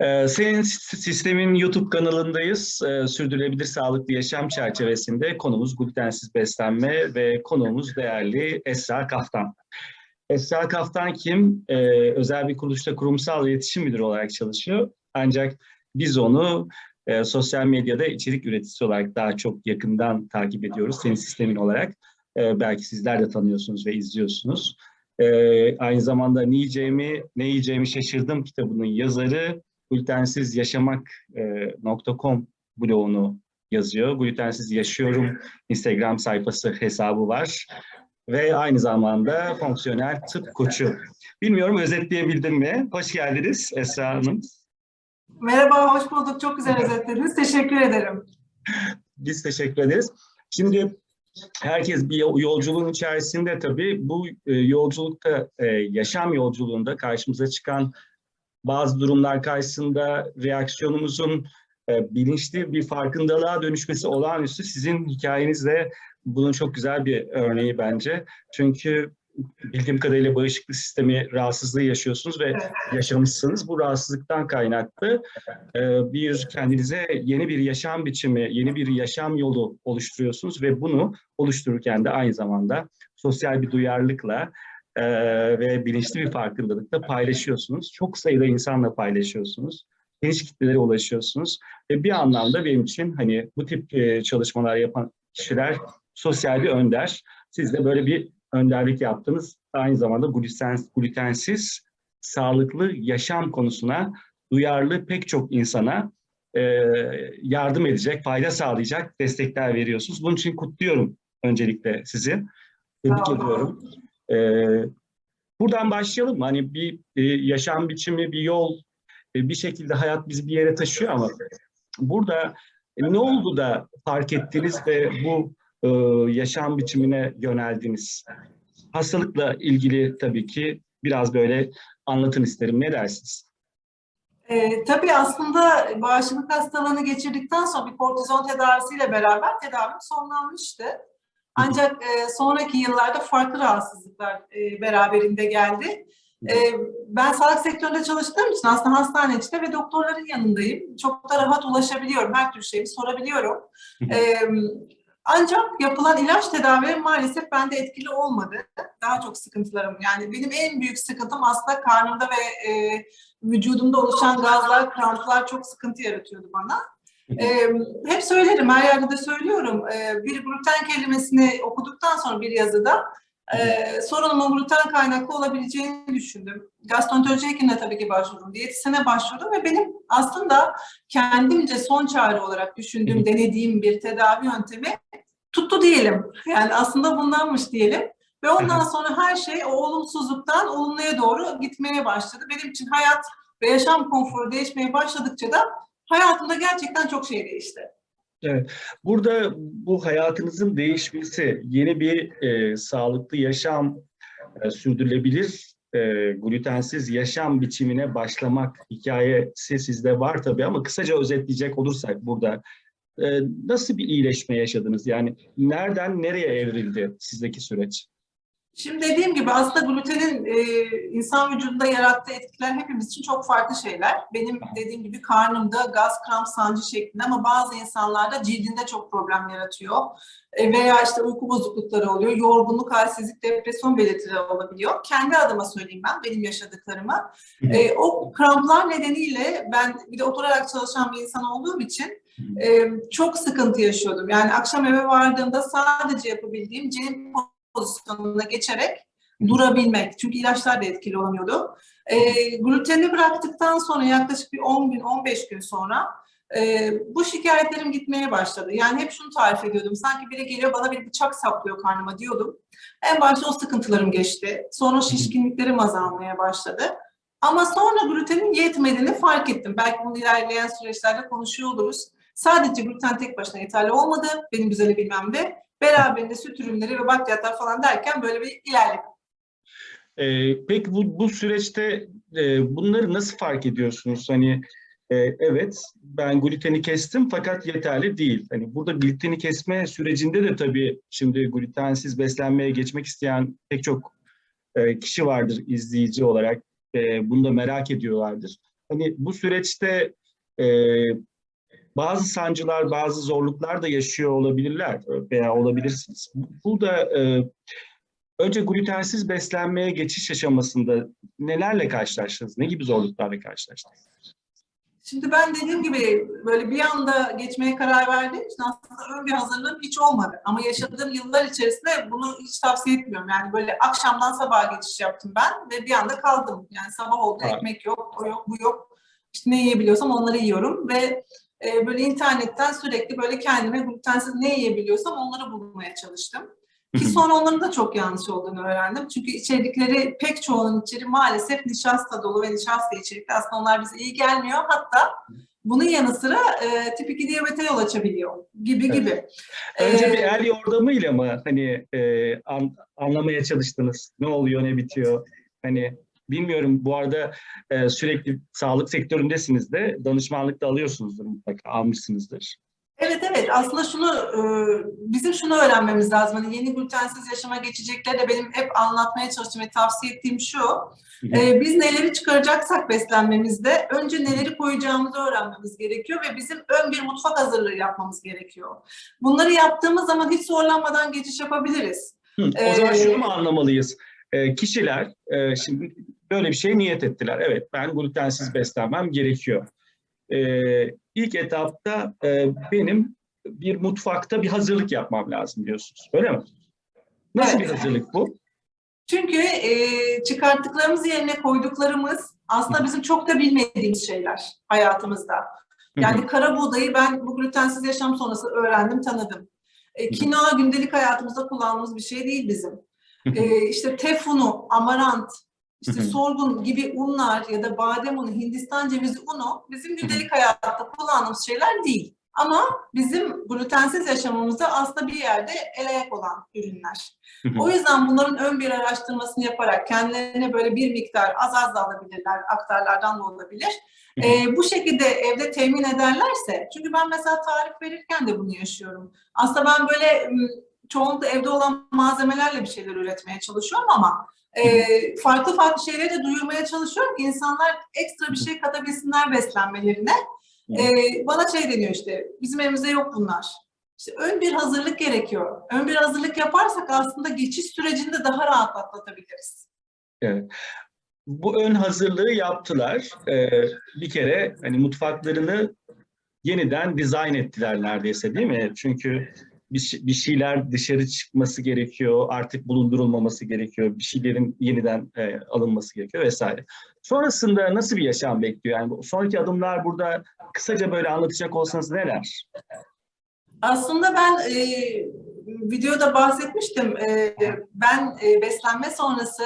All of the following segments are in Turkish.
Ee, Senin sistemin YouTube kanalındayız. Ee, Sürdürülebilir Sağlıklı Yaşam çerçevesinde konumuz glutensiz beslenme ve konuğumuz değerli Esra Kaftan. Esra Kaftan kim? Ee, özel bir kuruluşta kurumsal iletişim müdürü olarak çalışıyor. Ancak biz onu e, sosyal medyada içerik üreticisi olarak daha çok yakından takip ediyoruz. Senin sistemin olarak. Belki sizler de tanıyorsunuz ve izliyorsunuz. Ee, aynı zamanda ne yiyeceğimi, ne yiyeceğimi şaşırdım kitabının yazarı glutensizyaşamak.com blogunu yazıyor. Glutensiz Yaşıyorum Instagram sayfası hesabı var. Ve aynı zamanda fonksiyonel tıp koçu. Bilmiyorum özetleyebildim mi? Hoş geldiniz Esra Hanım. Merhaba, hoş bulduk. Çok güzel özetlediniz. Teşekkür ederim. Biz teşekkür ederiz. Şimdi herkes bir yolculuğun içerisinde tabii bu e, yolculukta, e, yaşam yolculuğunda karşımıza çıkan bazı durumlar karşısında reaksiyonumuzun e, bilinçli bir farkındalığa dönüşmesi olağanüstü. Sizin hikayenizde bunun çok güzel bir örneği bence. Çünkü bildiğim kadarıyla bağışıklık sistemi rahatsızlığı yaşıyorsunuz ve yaşamışsınız. Bu rahatsızlıktan kaynaklı e, bir kendinize yeni bir yaşam biçimi, yeni bir yaşam yolu oluşturuyorsunuz ve bunu oluştururken de aynı zamanda sosyal bir duyarlılıkla e, ve bilinçli bir farkındalıkla paylaşıyorsunuz. Çok sayıda insanla paylaşıyorsunuz. Geniş kitlelere ulaşıyorsunuz. Ve bir anlamda benim için hani bu tip e, çalışmalar yapan kişiler sosyal bir önder. Siz de böyle bir önderlik yaptınız. Aynı zamanda gluten, glutensiz, sağlıklı yaşam konusuna duyarlı pek çok insana e, yardım edecek, fayda sağlayacak destekler veriyorsunuz. Bunun için kutluyorum öncelikle sizi. Tebrik ediyorum. E, buradan başlayalım. Hani bir e, yaşam biçimi, bir yol, e, bir şekilde hayat bizi bir yere taşıyor ama burada e, ne oldu da fark ettiniz ve bu e, yaşam biçimine yöneldiniz? Hastalıkla ilgili tabii ki biraz böyle anlatın isterim. Ne dersiniz? Ee, tabii aslında bağışıklık hastalığını geçirdikten sonra bir kortizon tedavisiyle beraber tedavim sonlanmıştı. Ancak e, sonraki yıllarda farklı rahatsızlıklar e, beraberinde geldi. E, ben sağlık sektöründe çalıştığım için aslında hastane içinde ve doktorların yanındayım. Çok da rahat ulaşabiliyorum. Her türlü şeyi sorabiliyorum. E, ancak yapılan ilaç tedavi maalesef bende etkili olmadı. Daha çok sıkıntılarım. Yani benim en büyük sıkıntım aslında karnımda ve e, vücudumda oluşan gazlar, kramplar çok sıkıntı yaratıyordu bana. Ee, hep söylerim, her yerde de söylüyorum. Ee, bir gluten kelimesini okuduktan sonra bir yazıda e, sorunumun gluten kaynaklı olabileceğini düşündüm. Gastroenteroloji hekimine tabii ki başvurdum, diyetisyene başvurdum ve benim aslında kendimce son çare olarak düşündüğüm, denediğim bir tedavi yöntemi tuttu diyelim. Yani aslında bundanmış diyelim. Ve ondan sonra her şey o olumsuzluktan olumluya doğru gitmeye başladı. Benim için hayat ve yaşam konforu değişmeye başladıkça da hayatımda gerçekten çok şey değişti. Evet. Burada bu hayatınızın değişmesi, yeni bir e, sağlıklı yaşam, e, sürdürülebilir e, glutensiz yaşam biçimine başlamak hikayesi sizde var tabii ama kısaca özetleyecek olursak burada e, nasıl bir iyileşme yaşadınız? Yani nereden nereye evrildi sizdeki süreç? Şimdi dediğim gibi aslında glutenin e, insan vücudunda yarattığı etkiler hepimiz için çok farklı şeyler. Benim dediğim gibi karnımda gaz, kramp, sancı şeklinde ama bazı insanlarda cildinde çok problem yaratıyor. E, veya işte uyku bozuklukları oluyor, yorgunluk, halsizlik, depresyon belirtileri olabiliyor. Kendi adıma söyleyeyim ben, benim yaşadıklarımı. E, o kramplar nedeniyle ben bir de oturarak çalışan bir insan olduğum için e, çok sıkıntı yaşıyordum. Yani akşam eve vardığımda sadece yapabildiğim cilim pozisyonuna geçerek durabilmek. Çünkü ilaçlar da etkili olamıyordu. E, gluteni bıraktıktan sonra yaklaşık bir 10 gün, 15 gün sonra e, bu şikayetlerim gitmeye başladı. Yani hep şunu tarif ediyordum. Sanki biri geliyor bana bir bıçak saplıyor karnıma diyordum. En başta o sıkıntılarım geçti. Sonra şişkinliklerim azalmaya başladı. Ama sonra glutenin yetmediğini fark ettim. Belki bunu ilerleyen süreçlerde konuşuyor oluruz. Sadece gluten tek başına yeterli olmadı benim güzeli bilmemde. Beraberinde süt ürünleri ve bakliyatlar falan derken böyle bir ilerledim. Ee, peki bu, bu süreçte e, bunları nasıl fark ediyorsunuz? Hani e, evet ben gluteni kestim fakat yeterli değil. Hani burada gluteni kesme sürecinde de tabii şimdi glutensiz beslenmeye geçmek isteyen pek çok e, kişi vardır izleyici olarak. E, bunu da merak ediyorlardır. hani bu süreçte e, bazı sancılar, bazı zorluklar da yaşıyor olabilirler veya olabilirsiniz. Burada e, önce glutensiz beslenmeye geçiş aşamasında nelerle karşılaştınız? Ne gibi zorluklarla karşılaştınız? Şimdi ben dediğim gibi böyle bir anda geçmeye karar verdiğim için aslında ön bir hazırlığım hiç olmadı. Ama yaşadığım yıllar içerisinde bunu hiç tavsiye etmiyorum. Yani böyle akşamdan sabaha geçiş yaptım ben ve bir anda kaldım. Yani sabah oldu ekmek yok, o yok, bu yok. İşte ne yiyebiliyorsam onları yiyorum ve e, böyle internetten sürekli böyle kendime glutensiz ne yiyebiliyorsam onları bulmaya çalıştım. Ki sonra onların da çok yanlış olduğunu öğrendim. Çünkü içerikleri pek çoğunun içeri maalesef nişasta dolu ve nişasta içerikli. Aslında onlar bize iyi gelmiyor. Hatta bunun yanı sıra e, tip 2 diyabete yol açabiliyor gibi gibi. Önce bir Ee, el yordamıyla mı hani e, an- anlamaya çalıştınız? Ne oluyor, ne bitiyor? Hani bilmiyorum bu arada e, sürekli sağlık sektöründesiniz de danışmanlık da alıyorsunuzdur mutlaka, almışsınızdır. Evet evet aslında şunu e, bizim şunu öğrenmemiz lazım. Hani yeni glutensiz yaşama geçecekler de benim hep anlatmaya çalıştığım ve tavsiye ettiğim şu. e, biz neleri çıkaracaksak beslenmemizde önce neleri koyacağımızı öğrenmemiz gerekiyor ve bizim ön bir mutfak hazırlığı yapmamız gerekiyor. Bunları yaptığımız zaman hiç zorlanmadan geçiş yapabiliriz. Hı, o zaman Ee, şunu mu anlamalıyız? E, kişiler e, şimdi böyle bir şey niyet ettiler. Evet ben glutensiz beslenmem gerekiyor. E, ilk etapta e, benim bir mutfakta bir hazırlık yapmam lazım diyorsunuz. Öyle mi? Nasıl Evet. bir hazırlık bu? Çünkü e, çıkarttıklarımız yerine koyduklarımız aslında bizim çok da bilmediğimiz şeyler hayatımızda. Yani kara buğdayı ben bu glutensiz yaşam sonrası öğrendim, tanıdım. E, kinoa gündelik hayatımızda kullandığımız bir şey değil bizim. E, işte tefunu, amarant, işte sorgun gibi unlar ya da badem unu, Hindistan cevizi unu bizim gündelik hayatta kullandığımız şeyler değil. Ama bizim glutensiz yaşamımızda aslında bir yerde el ayak olan ürünler. O yüzden bunların ön bir araştırmasını yaparak kendilerine böyle bir miktar az az da alabilirler, aktarlardan da olabilir. Ee, bu şekilde evde temin ederlerse, çünkü ben mesela tarif verirken de bunu yaşıyorum. Aslında ben böyle çoğunlukla evde olan malzemelerle bir şeyler üretmeye çalışıyorum ama e, farklı farklı şeyleri de duyurmaya çalışıyorum ki insanlar ekstra bir şey katabilsinler beslenmelerine. Ee, bana şey deniyor işte, bizim evimizde yok bunlar. İşte ön bir hazırlık gerekiyor. Ön bir hazırlık yaparsak aslında geçiş sürecini de daha rahat atlatabiliriz. Evet. Bu ön hazırlığı yaptılar. Ee, bir kere hani mutfaklarını yeniden dizayn ettiler neredeyse değil mi? Çünkü bir, şey- bir şeyler dışarı çıkması gerekiyor, artık bulundurulmaması gerekiyor, bir şeylerin yeniden e, alınması gerekiyor vesaire. Sonrasında nasıl bir yaşam bekliyor? Yani sonraki adımlar burada kısaca böyle anlatacak olsanız neler? Aslında ben e, videoda bahsetmiştim. E, ben e, beslenme sonrası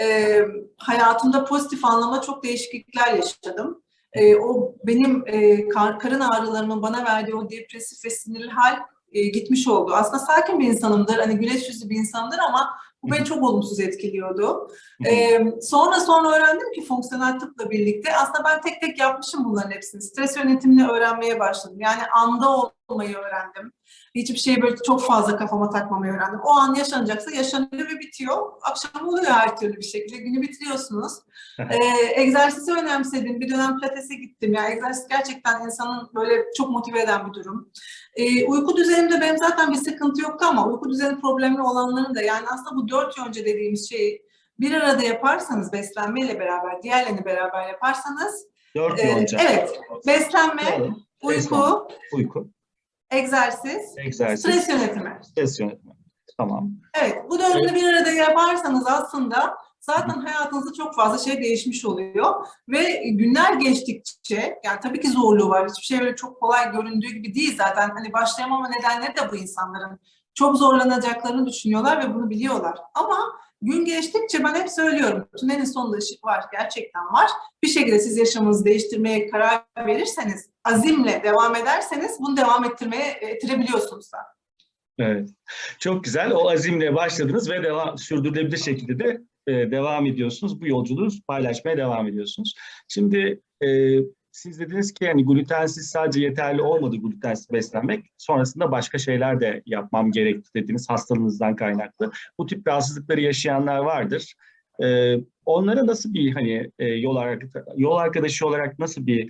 e, hayatımda pozitif anlamda çok değişiklikler yaşadım. E, o benim e, kar- karın ağrılarımın bana verdiği o depresif ve sinirli hal e, gitmiş oldu. Aslında sakin bir insanımdır, hani güneş yüzlü bir insanımdır ama bu beni çok olumsuz etkiliyordu. Ee, sonra sonra öğrendim ki fonksiyonel tıpla birlikte aslında ben tek tek yapmışım bunların hepsini. Stres yönetimini öğrenmeye başladım. Yani anda olmayı öğrendim. Hiçbir şeyi böyle çok fazla kafama takmamayı öğrendim. O an yaşanacaksa yaşanıyor ve bitiyor. Akşam oluyor her türlü bir şekilde. Günü bitiriyorsunuz. ee, egzersizi önemsedim. Bir dönem pilatese gittim. Yani egzersiz gerçekten insanın böyle çok motive eden bir durum. Ee, uyku düzenimde benim zaten bir sıkıntı yoktu ama uyku düzeni problemli olanların da yani aslında bu dört yönce dediğimiz şeyi bir arada yaparsanız beslenmeyle beraber, diğerlerini beraber yaparsanız Dört e, yonca. evet beslenme, Doğru. uyku, Uyku, egzersiz, egzersiz, stres yönetimi. stres yönetimi. Tamam. Evet bu dördünü bir arada yaparsanız aslında zaten hayatınızda çok fazla şey değişmiş oluyor ve günler geçtikçe yani tabii ki zorluğu var. Hiçbir şey öyle çok kolay göründüğü gibi değil zaten. Hani başlayamama nedenleri de bu insanların. Çok zorlanacaklarını düşünüyorlar ve bunu biliyorlar. Ama gün geçtikçe ben hep söylüyorum. Tünelin sonunda ışık var. Gerçekten var. Bir şekilde siz yaşamınızı değiştirmeye karar verirseniz, azimle devam ederseniz bunu devam ettirmeye ettirebiliyorsunuz da. Evet. Çok güzel. O azimle başladınız ve devam sürdürülebilir şekilde de e, devam ediyorsunuz. Bu yolculuğu paylaşmaya devam ediyorsunuz. Şimdi e, siz dediniz ki yani glutensiz sadece yeterli olmadı glutensiz beslenmek. Sonrasında başka şeyler de yapmam gerekti dediniz hastalığınızdan kaynaklı. Bu tip rahatsızlıkları yaşayanlar vardır. E, onlara nasıl bir hani e, yol, yol arkadaşı olarak nasıl bir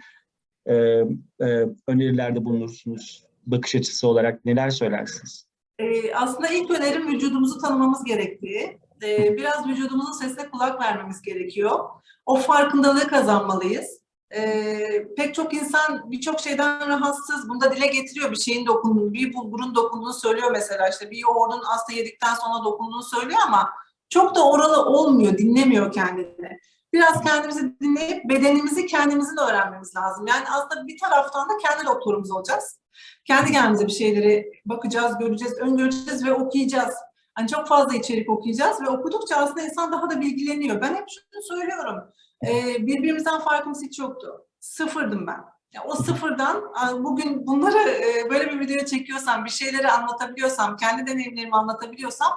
e, e, önerilerde bulunursunuz? Bakış açısı olarak neler söylersiniz? Ee, aslında ilk önerim vücudumuzu tanımamız gerektiği. Ee, biraz vücudumuzun sesine kulak vermemiz gerekiyor. O farkındalığı kazanmalıyız. Ee, pek çok insan birçok şeyden rahatsız. Bunu da dile getiriyor. Bir şeyin dokunduğunu, bir bulgurun dokunduğunu söylüyor mesela. İşte bir yoğurdun aslında yedikten sonra dokunduğunu söylüyor ama çok da oralı olmuyor, dinlemiyor kendini. Biraz kendimizi dinleyip bedenimizi kendimizin öğrenmemiz lazım. Yani aslında bir taraftan da kendi doktorumuz olacağız. Kendi kendimize bir şeyleri bakacağız, göreceğiz, öngöreceğiz ve okuyacağız. Hani çok fazla içerik okuyacağız ve okudukça aslında insan daha da bilgileniyor. Ben hep şunu söylüyorum. Ee, birbirimizden farkımız hiç yoktu. Sıfırdım ben. Ya o sıfırdan bugün bunları e, böyle bir video çekiyorsam, bir şeyleri anlatabiliyorsam, kendi deneyimlerimi anlatabiliyorsam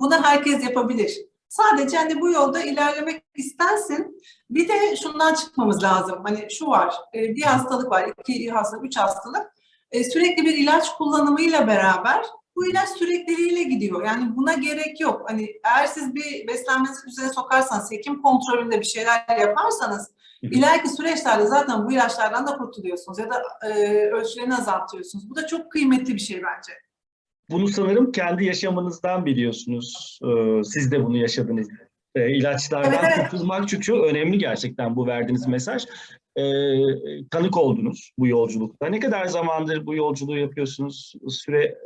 bunu herkes yapabilir. Sadece hani bu yolda ilerlemek istersin. Bir de şundan çıkmamız lazım. Hani şu var, e, bir hastalık var, iki hastalık, üç hastalık. E, sürekli bir ilaç kullanımıyla beraber bu ilaç sürekliliğiyle gidiyor. Yani buna gerek yok. Hani eğer siz bir beslenmenizi düzene sokarsanız, hekim kontrolünde bir şeyler yaparsanız ileriki süreçlerde zaten bu ilaçlardan da kurtuluyorsunuz ya da e, ölçülerini azaltıyorsunuz. Bu da çok kıymetli bir şey bence. Bunu sanırım kendi yaşamınızdan biliyorsunuz. Ee, siz de bunu yaşadınız. Ee, ilaçlardan Evet, evet. kurtulmak çünkü önemli gerçekten bu verdiğiniz mesaj. Ee, tanık oldunuz bu yolculukta. Ne kadar zamandır bu yolculuğu yapıyorsunuz? Süre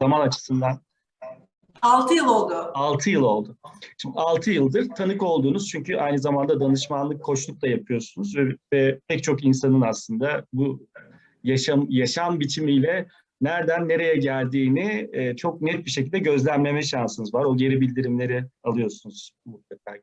zaman açısından 6 yıl oldu. 6 yıl oldu. Şimdi 6 yıldır tanık olduğunuz çünkü aynı zamanda danışmanlık, koçluk da yapıyorsunuz ve, ve pek çok insanın aslında bu yaşam yaşam biçimiyle nereden nereye geldiğini e, çok net bir şekilde gözlemleme şansınız var. O geri bildirimleri alıyorsunuz mutlaka.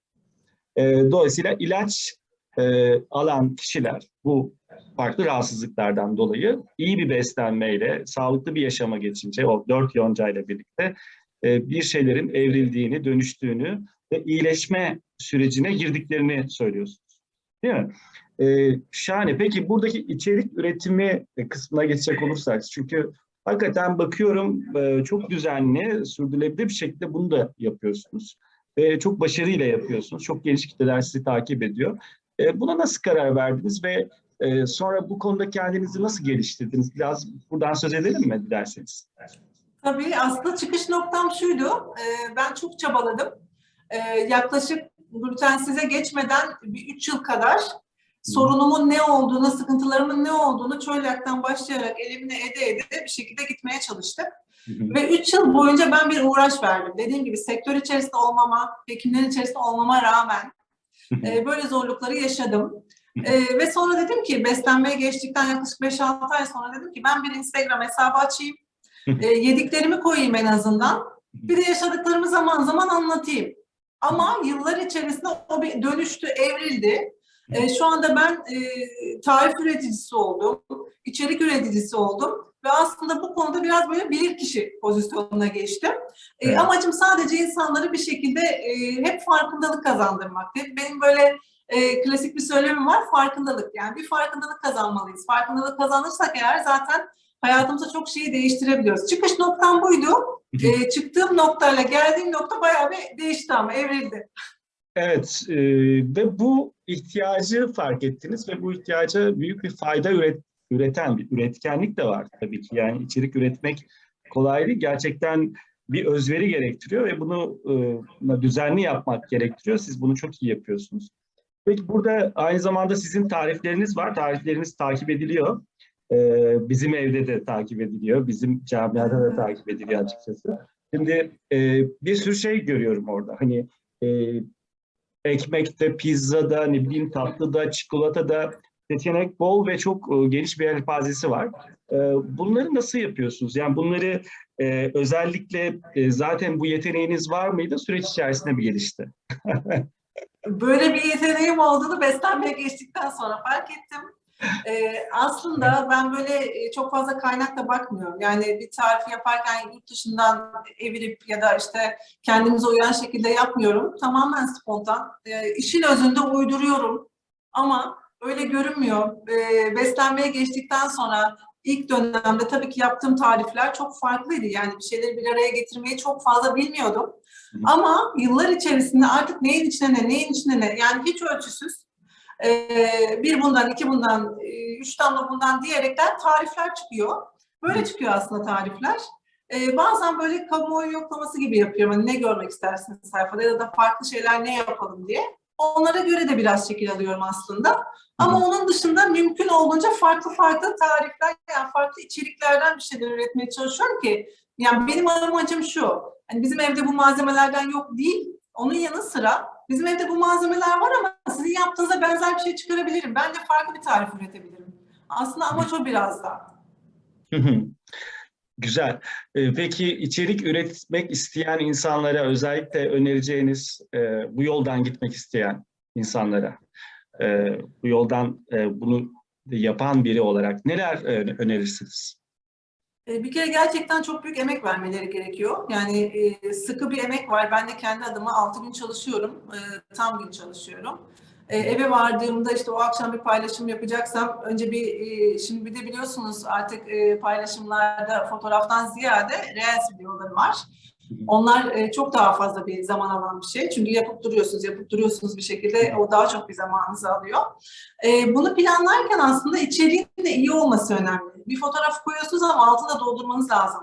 E, dolayısıyla ilaç e, alan kişiler bu farklı rahatsızlıklardan dolayı iyi bir beslenmeyle, sağlıklı bir yaşama geçince o dört yoncayla birlikte e, bir şeylerin evrildiğini, dönüştüğünü ve iyileşme sürecine girdiklerini söylüyorsunuz. Değil mi? Ee, şahane. Peki buradaki içerik üretimi kısmına geçecek olursak, çünkü hakikaten bakıyorum e, çok düzenli, sürdürülebilir bir şekilde bunu da yapıyorsunuz. Ve çok başarıyla yapıyorsunuz. Çok geniş kitleler sizi takip ediyor. E, buna nasıl karar verdiniz ve e, sonra bu konuda kendinizi nasıl geliştirdiniz? Biraz buradan söz edelim mi dilerseniz? Tabii aslında çıkış noktam şuydu. Ee, ben çok çabaladım. Ee, yaklaşık glutensize geçmeden bir üç yıl kadar sorunumun ne olduğunu, sıkıntılarımın ne olduğunu çölyaktan başlayarak elimine ede ede bir şekilde gitmeye çalıştım. Ve üç yıl boyunca ben bir uğraş verdim. Dediğim gibi sektör içerisinde olmama, hekimlerin içerisinde olmama rağmen e, böyle zorlukları yaşadım. E, ve sonra dedim ki beslenmeye geçtikten yaklaşık 5-6 ay sonra dedim ki ben bir Instagram hesabı açayım. E, yediklerimi koyayım en azından. Bir de yaşadıklarımı zaman zaman anlatayım. Ama yıllar içerisinde o bir dönüştü, evrildi. E, şu anda ben e, tarif üreticisi oldum, içerik üreticisi oldum ve aslında bu konuda biraz böyle bilir kişi pozisyonuna geçtim. E, Evet. amacım sadece insanları bir şekilde e, hep farkındalık kazandırmak. Benim böyle e, klasik bir söylemim var, farkındalık. Yani bir farkındalık kazanmalıyız. Farkındalık kazanırsak eğer zaten hayatımızda çok şeyi değiştirebiliyoruz. Çıkış noktam buydu. E, çıktığım noktayla geldiğim nokta bayağı bir değişti ama evrildi. Evet e, ve bu ihtiyacı fark ettiniz ve bu ihtiyaca büyük bir fayda üret, üreten bir üretkenlik de var tabii ki. Yani içerik üretmek kolay değil. Gerçekten bir özveri gerektiriyor ve bunu e, düzenli yapmak gerektiriyor. Siz bunu çok iyi yapıyorsunuz. Peki burada aynı zamanda sizin tarifleriniz var. Tarifleriniz takip ediliyor. E, bizim evde de takip ediliyor. Bizim camiada da takip ediliyor açıkçası. Şimdi e, bir sürü şey görüyorum orada. Hani e, ekmekte, pizzada, ne bileyim tatlıda, çikolatada seçenek bol ve çok e, geniş bir yelpazesi var. E, bunları nasıl yapıyorsunuz? Yani bunları e, özellikle e, zaten bu yeteneğiniz var mıydı? Süreç içerisinde mi gelişti? Böyle bir yeteneğim olduğunu beslenmeye geçtikten sonra fark ettim. Ee, aslında ben böyle çok fazla kaynakla bakmıyorum. Yani bir tarifi yaparken yurt dışından evirip ya da işte kendimize uyan şekilde yapmıyorum. Tamamen spontan. Ee, işin özünde uyduruyorum. Ama öyle görünmüyor. Ee, beslenmeye geçtikten sonra ilk dönemde tabii ki yaptığım tarifler çok farklıydı. Yani bir şeyleri bir araya getirmeyi çok fazla bilmiyordum. hı. Ama yıllar içerisinde artık neyin içine ne, neyin içine ne, yani hiç ölçüsüz e, bir bundan, iki bundan, e, üç tane bundan diyerekten tarifler çıkıyor. Böyle çıkıyor aslında tarifler. E, bazen böyle kamuoyu yoklaması gibi yapıyorum. Hani ne görmek istersiniz sayfada ya da farklı şeyler ne yapalım diye. Onlara göre de biraz şekil alıyorum aslında. Ama onun dışında mümkün olduğunca farklı farklı tarifler, yani farklı içeriklerden bir şeyler üretmeye çalışıyorum ki yani benim amacım şu. Hani bizim evde bu malzemelerden yok değil. Onun yanı sıra bizim evde bu malzemeler var ama sizin yaptığınıza benzer bir şey çıkarabilirim. Ben de farklı bir tarif üretebilirim. Aslında amaç o biraz da. Güzel. Ee, Peki içerik üretmek isteyen insanlara özellikle önereceğiniz e, bu yoldan gitmek isteyen insanlara e, bu yoldan e, bunu yapan biri olarak neler önerirsiniz? Bir kere gerçekten çok büyük emek vermeleri gerekiyor. Yani sıkı bir emek var. Ben de kendi adıma 6 gün çalışıyorum. Tam gün çalışıyorum. E, Eve vardığımda işte o akşam bir paylaşım yapacaksam önce bir e, şimdi bir de biliyorsunuz artık e, paylaşımlarda fotoğraftan ziyade reels videoları var. Onlar çok daha fazla bir zaman alan bir şey. Çünkü yapıp duruyorsunuz, yapıp duruyorsunuz bir şekilde o daha çok bir zamanınızı alıyor. Bunu planlarken aslında içeriğin de iyi olması önemli. Bir fotoğraf koyuyorsunuz ama altını da doldurmanız lazım.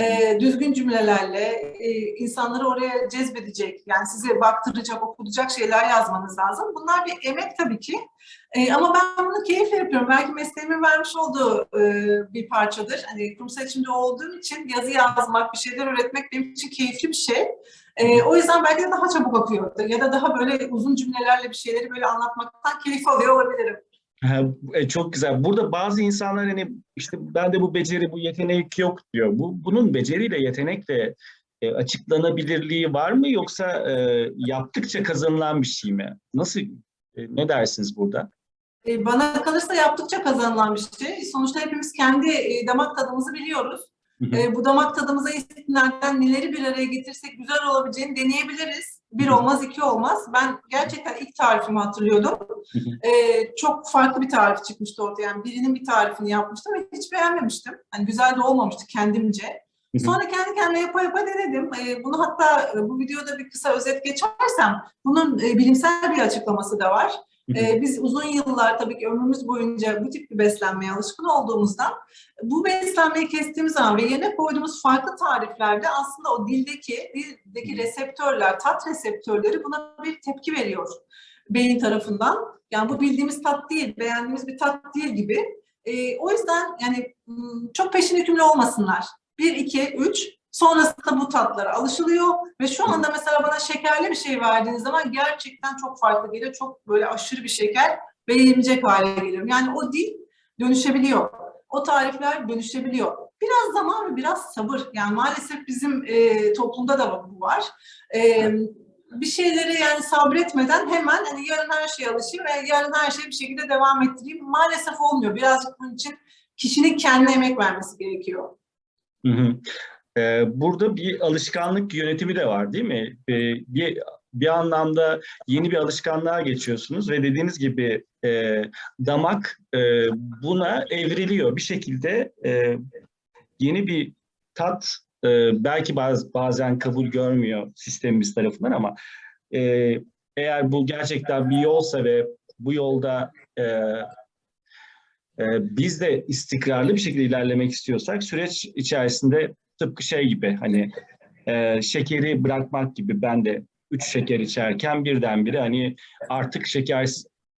E, düzgün cümlelerle e, insanları oraya cezbedecek, yani size baktıracak, okutacak şeyler yazmanız lazım. Bunlar bir emek tabii ki. E, ama ben bunu keyifle yapıyorum. Belki mesleğimin vermiş olduğu e, bir parçadır. Hani kurumsal içinde olduğum için yazı yazmak, bir şeyler üretmek benim için keyifli bir şey. E, o yüzden belki de daha çabuk akıyor. Ya da daha böyle uzun cümlelerle bir şeyleri böyle anlatmaktan keyif alıyor olabilirim. E, Çok güzel. Burada bazı insanlar hani işte bende bu beceri, bu yetenek yok diyor. Bu bunun beceriyle, yetenekle e, açıklanabilirliği var mı yoksa e, yaptıkça kazanılan bir şey mi? Nasıl e, ne dersiniz burada? E, Bana kalırsa yaptıkça kazanılan bir şey. Sonuçta hepimiz kendi e, damak tadımızı biliyoruz. Hı hı. Bu damak tadımıza isimlerden neleri bir araya getirsek güzel olabileceğini deneyebiliriz. Bir olmaz, iki olmaz. Ben gerçekten ilk tarifimi hatırlıyordum. Hı hı. E, çok farklı bir tarif çıkmıştı ortaya. Yani birinin bir tarifini yapmıştım ve hiç beğenmemiştim. Hani güzel de olmamıştı kendimce. Sonra kendi kendime yapa yapa denedim. E, bunu hatta e, bu videoda bir kısa özet geçersem bunun e, bilimsel bir açıklaması da var. Ee, biz uzun yıllar tabii ki ömrümüz boyunca bu tip bir beslenmeye alışkın olduğumuzdan bu beslenmeyi kestiğimiz zaman ve yerine koyduğumuz farklı tariflerde aslında o dildeki dildeki reseptörler, tat reseptörleri buna bir tepki veriyor beyin tarafından. Yani bu bildiğimiz tat değil, beğendiğimiz bir tat değil gibi. Ee, o yüzden yani çok peşin hükümlü olmasınlar. Bir, iki, üç. Sonrasında bu tatlara alışılıyor ve şu anda mesela bana şekerli bir şey verdiğiniz zaman gerçekten çok farklı geliyor. Çok böyle aşırı bir şeker ve yenecek hale geliyorum. Yani o dil dönüşebiliyor. O tarifler dönüşebiliyor. Biraz zaman ve biraz sabır. Yani maalesef bizim e, toplumda da bu var. E, bir şeyleri yani sabretmeden hemen hani yarın her şeye alışayım ve yarın her şeyi bir şekilde devam ettireyim. Maalesef olmuyor. Birazcık bunun için kişinin kendine emek vermesi gerekiyor. Hı hı. Ee, Burada bir alışkanlık yönetimi de var değil mi? Ee, Bir, bir anlamda yeni bir alışkanlığa geçiyorsunuz ve dediğiniz gibi e, damak e, buna evriliyor. Bir şekilde e, yeni bir tat e, belki baz, bazen kabul görmüyor sistemimiz tarafından ama e, eğer bu gerçekten bir yolsa ve bu yolda e, e, biz de istikrarlı bir şekilde ilerlemek istiyorsak süreç içerisinde tıpkı şey gibi hani e, şekeri bırakmak gibi ben de üç şeker içerken birdenbire hani artık şeker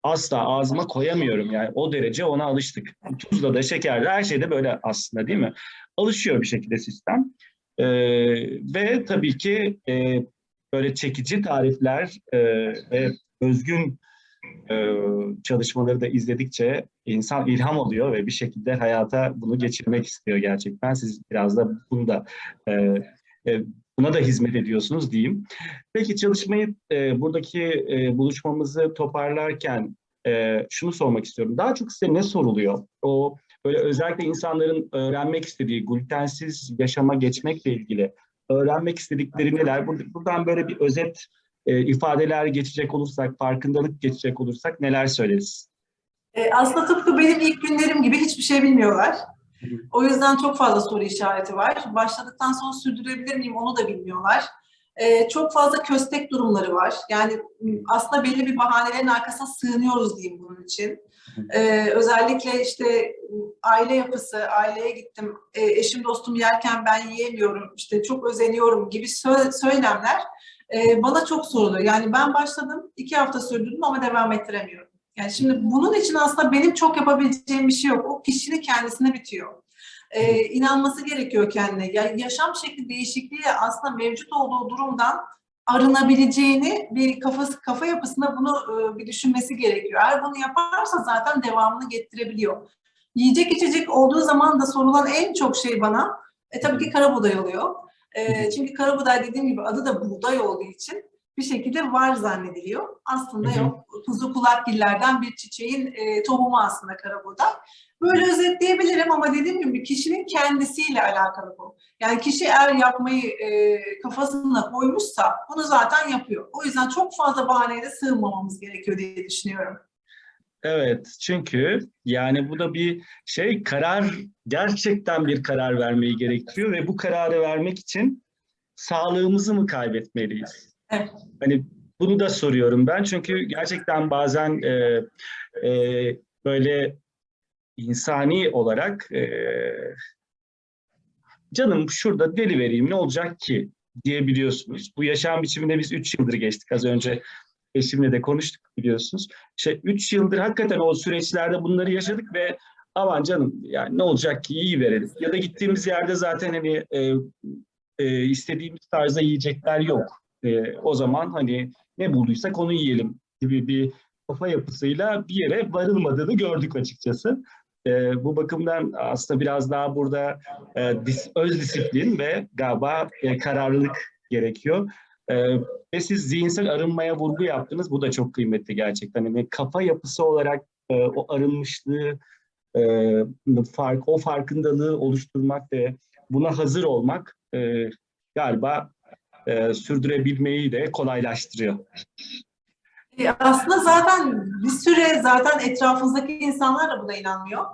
asla ağzıma koyamıyorum yani o derece ona alıştık. Tuzla da şekerle her şeyde böyle aslında değil mi? Alışıyor bir şekilde sistem. E, ve tabii ki e, böyle çekici tarifler e, ve özgün e, çalışmaları da izledikçe insan ilham alıyor ve bir şekilde hayata bunu geçirmek istiyor gerçekten. Siz biraz da bunu da e, e, buna da hizmet ediyorsunuz diyeyim. Peki çalışmayı e, buradaki buluşmamızı toparlarken şunu sormak istiyorum. Daha çok size ne soruluyor? O böyle özellikle insanların öğrenmek istediği glutensiz yaşama geçmekle ilgili öğrenmek istedikleri neler? Bur- Buradan böyle bir özet e, ifadeler geçecek olursak, farkındalık geçecek olursak neler söyleriz? E, aslında tıpkı benim ilk günlerim gibi hiçbir şey bilmiyorlar. O yüzden çok fazla soru işareti var. Başladıktan sonra sürdürebilir miyim onu da bilmiyorlar. Ee, çok fazla köstek durumları var. Yani aslında belli bir bahanelerin arkasına sığınıyoruz diyeyim bunun için. Ee, özellikle işte aile yapısı, aileye gittim, e, eşim dostum yerken ben yiyemiyorum, işte çok özeniyorum gibi sö- söylemler e, bana çok soruluyor. Yani ben başladım, iki hafta sürdürdüm ama devam ettiremiyorum. Yani şimdi bunun için aslında benim çok yapabileceğim bir şey yok. O kişinin kendisine bitiyor. Ee, inanması gerekiyor kendine. Ya, yaşam şekli değişikliği aslında mevcut olduğu durumdan arınabileceğini bir kafası kafa yapısında bunu e, bir düşünmesi gerekiyor. Eğer bunu yaparsa zaten devamını getirebiliyor. Yiyecek içecek olduğu zaman da sorulan en çok şey bana e, tabii ki karabuğday oluyor. E, çünkü karabuğday dediğim gibi adı da buğday olduğu için bir şekilde var zannediliyor. Aslında Hı hı. yok. Kuzu kulakgillerden bir çiçeğin e, tohumu aslında karabuğday. Böyle özetleyebilirim ama dediğim gibi kişinin kendisiyle alakalı bu. Yani kişi eğer yapmayı e, kafasına koymuşsa bunu zaten yapıyor. O yüzden çok fazla bahaneye de sığınmamamız gerekiyor diye düşünüyorum. Evet, çünkü yani bu da bir şey karar gerçekten bir karar vermeyi gerektiriyor ve bu kararı vermek için sağlığımızı mı kaybetmeliyiz? Evet. Hani bunu da soruyorum ben çünkü gerçekten bazen e, e, böyle insani olarak e, canım şurada deli vereyim ne olacak ki diyebiliyorsunuz. Bu yaşam biçiminde biz 3 yıldır geçtik. Az önce eşimle de konuştuk biliyorsunuz. İşte 3 yıldır hakikaten o süreçlerde bunları yaşadık ve aman canım yani ne olacak ki iyi verelim. Ya da gittiğimiz yerde zaten hani e, e, istediğimiz tarzda yiyecekler yok. E, o zaman hani ne bulduysak onu yiyelim gibi bir kafa yapısıyla bir yere varılmadığını gördük açıkçası. E, bu bakımdan aslında biraz daha burada e, dis- öz disiplin ve galiba e, kararlılık gerekiyor. E, ve siz zihinsel arınmaya vurgu yaptınız. Bu da çok kıymetli gerçekten. Yani kafa yapısı olarak e, o arınmışlığı, e, fark, o farkındalığı oluşturmak ve buna hazır olmak e, galiba e, sürdürebilmeyi de kolaylaştırıyor. E, aslında zaten bir süre zaten etrafınızdaki insanlar da buna inanmıyor.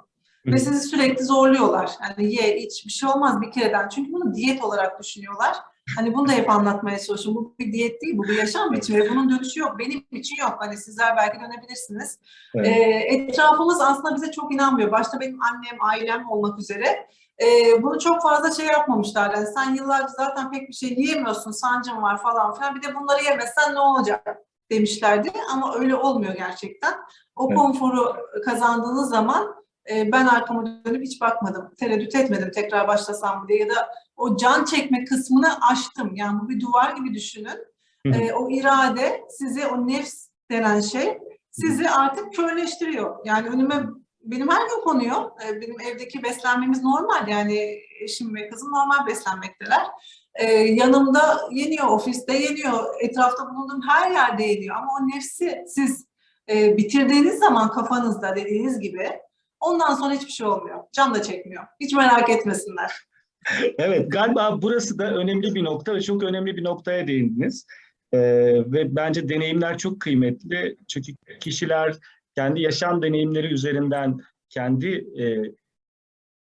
Ve sizi sürekli zorluyorlar. Yani ye, iç, bir şey olmaz bir kereden. Çünkü bunu diyet olarak düşünüyorlar. Hani bunu da hep anlatmaya çalışıyorum. Bu bir diyet değil, bu bir yaşam biçimi. Bunun dönüşü yok. Benim için yok. Hani sizler belki dönebilirsiniz. Evet. E, etrafımız aslında bize çok inanmıyor. Başta benim annem, ailem olmak üzere. E, bunu çok fazla şey yapmamışlar. Yani sen yıllardır zaten pek bir şey yiyemiyorsun, sancın var falan filan. Bir de bunları yemezsen ne olacak demişlerdi. Ama öyle olmuyor gerçekten. O Evet. konforu kazandığınız zaman e, ben arkama dönüp hiç bakmadım. Tereddüt etmedim tekrar başlasam diye. Ya da o can çekme kısmını aştım. Yani bu bir duvar gibi düşünün. E, o irade sizi, o nefs denen şey sizi artık körleştiriyor. Yani önüme benim her gün konuyor. E, benim evdeki beslenmemiz normal. Yani eşim ve kızım normal beslenmekteler. E, yanımda yeniyor, ofiste yeniyor, etrafta bulunduğum her yerde yeniyor. Ama o nefsi siz e, bitirdiğiniz zaman kafanızda dediğiniz gibi ondan sonra hiçbir şey olmuyor. Can da çekmiyor. Hiç merak etmesinler. Evet, galiba burası da önemli bir nokta ve çok önemli bir noktaya değindiniz. Ee, ve bence deneyimler çok kıymetli. Çünkü kişiler kendi yaşam deneyimleri üzerinden, kendi e,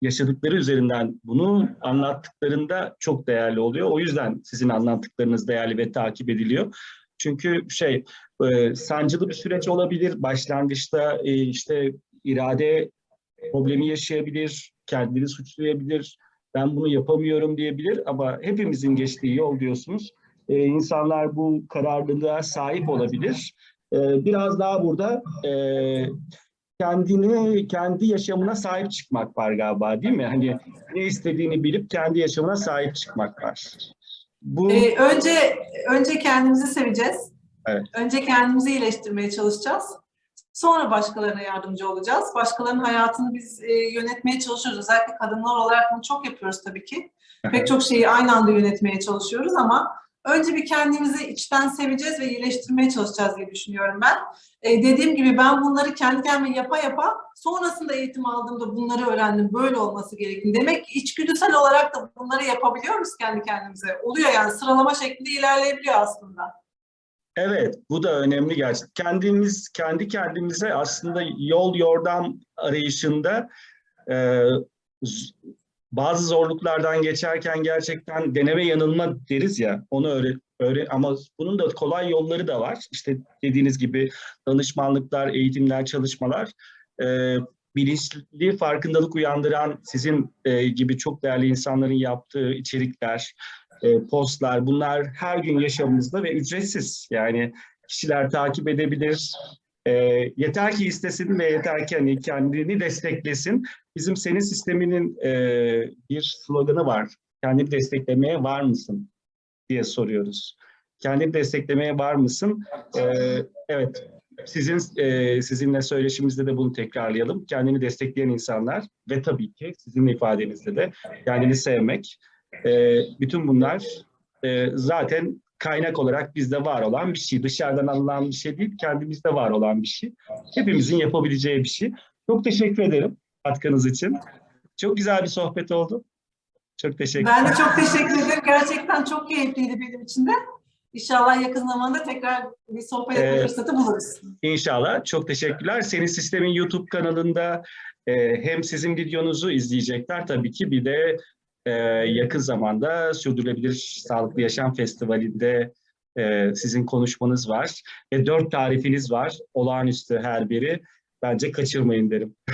yaşadıkları üzerinden bunu anlattıklarında çok değerli oluyor. O yüzden sizin anlattıklarınız değerli ve takip ediliyor. Çünkü şey, e, sancılı bir süreç olabilir. Başlangıçta e, işte irade problemi yaşayabilir, kendini suçlayabilir, ben bunu yapamıyorum diyebilir ama hepimizin geçtiği yol diyorsunuz. Ee, insanlar bu kararlılığa sahip olabilir. Ee, biraz daha burada e, kendini, kendi yaşamına sahip çıkmak var galiba değil mi? Hani ne istediğini bilip kendi yaşamına sahip çıkmak var. Bu E, önce önce kendimizi seveceğiz. Evet. Önce kendimizi iyileştirmeye çalışacağız. Sonra başkalarına yardımcı olacağız. Başkalarının hayatını biz e, yönetmeye çalışıyoruz. Özellikle kadınlar olarak bunu çok yapıyoruz tabii ki. Pek çok şeyi aynı anda yönetmeye çalışıyoruz ama önce bir kendimizi içten seveceğiz ve iyileştirmeye çalışacağız diye düşünüyorum ben. E, dediğim gibi ben bunları kendi kendime yapa yapa sonrasında eğitim aldığımda bunları öğrendim. Böyle olması gerektiğini. Demek ki içgüdüsel olarak da bunları yapabiliyoruz kendi kendimize. Oluyor yani sıralama şeklinde ilerleyebiliyor aslında. Evet, bu da önemli gerçekten. Kendimiz, kendi kendimize aslında yol yordam arayışında e, bazı zorluklardan geçerken gerçekten deneme yanılma deriz ya onu öğret öğre ama bunun da kolay yolları da var. İşte dediğiniz gibi danışmanlıklar, eğitimler, çalışmalar. Ee, bilinçli farkındalık uyandıran sizin e, gibi çok değerli insanların yaptığı içerikler, e, postlar bunlar her gün yaşamımızda ve ücretsiz. Yani kişiler takip edebilir. E, yeter ki istesin ve yeter ki hani kendini desteklesin. Bizim senin sisteminin e, bir sloganı var. Kendini desteklemeye var mısın diye soruyoruz. Kendini desteklemeye var mısın? E, evet. Sizin e, sizinle söyleşimizde de bunu tekrarlayalım. Kendini destekleyen insanlar ve tabii ki sizin ifadenizde de kendini sevmek. E, bütün bunlar e, zaten kaynak olarak bizde var olan bir şey. Dışarıdan alınan bir şey değil, kendimizde var olan bir şey. Hepimizin yapabileceği bir şey. Çok teşekkür ederim katkınız için. Çok güzel bir sohbet oldu. Çok teşekkür Ben de çok teşekkür ederim. Gerçekten çok keyifliydi benim için de. İnşallah yakın zamanda tekrar bir sohbet etme Ee, fırsatı buluruz. İnşallah. Çok teşekkürler. Senin Sistemin YouTube kanalında e, hem sizin videonuzu izleyecekler tabii ki bir de e, yakın zamanda Sürdürülebilir Sağlıklı Yaşam Festivali'nde e, sizin konuşmanız var. Ve dört tarifiniz var. Olağanüstü her biri. Bence kaçırmayın derim.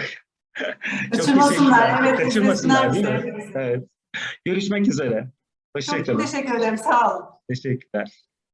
Çok Kaçırmasınlar. Evet, Kaçırmasınlar değil mi? Evet. Görüşmek üzere. Çok Hoşçakalın. teşekkür ederim. Sağ olun. Teşekkürler.